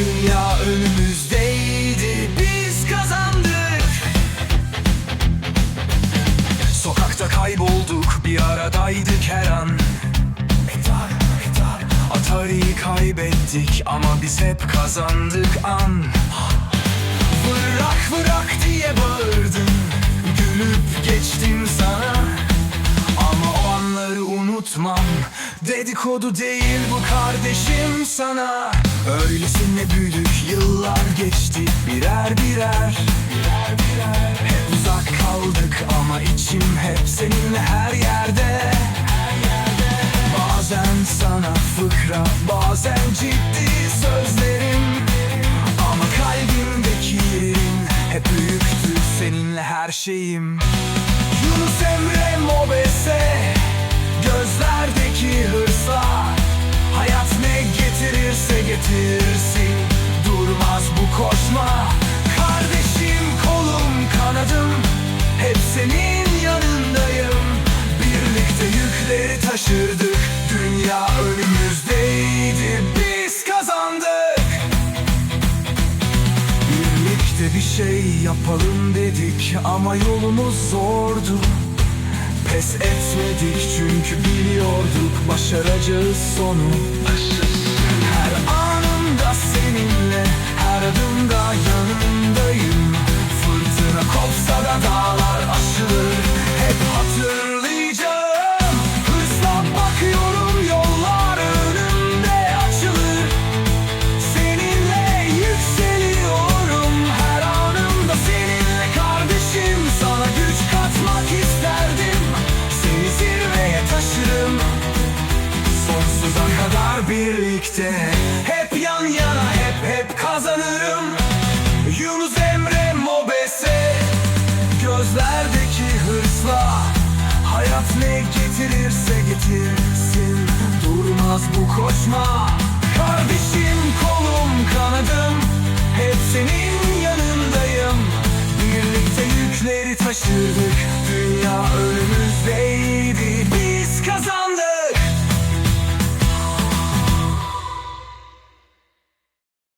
Dünya önümüzdeydi. Biz kazandık. Sokakta kaybolduk Bir aradaydık her an. Atari'yi kaybettik ama biz hep kazandık an. Bırak bırak diye bağırdım Gülüp geçtim sana. Ama o anları unutmam Dedikodu değil bu kardeşim sana. Öylesine büyüdük yıllar geçti. Birer birer Birer birer. Hep uzak kaldık ama içim hep seninle her yerde. Her yerde. Bazen sana fıkra bazen ciddi sözlerim. Ama kalbimdeki yerin hep büyüktü seninle her şeyim. Yunus Emre Mobese getirsin. Durmaz bu koşma. Kardeşim kolum kanadım. Hep senin yanındayım. Birlikte yükleri taşırdık. Dünya önümüzdeydi. Biz kazandık. Birlikte bir şey yapalım dedik ama yolumuz zordu. Pes etmedik çünkü biliyorduk başaracağız sonu. Her birlikte. Hep yan yana hep hep kazanırım. Yunus Emre Mobese. Gözlerdeki hırsla Hayat ne getirirse getirsin. Durmaz bu koşma. Kardeşim kolum kanadım. Hep senin yanındayım. Birlikte yükleri taşırdık. Dünya önümüzdeydi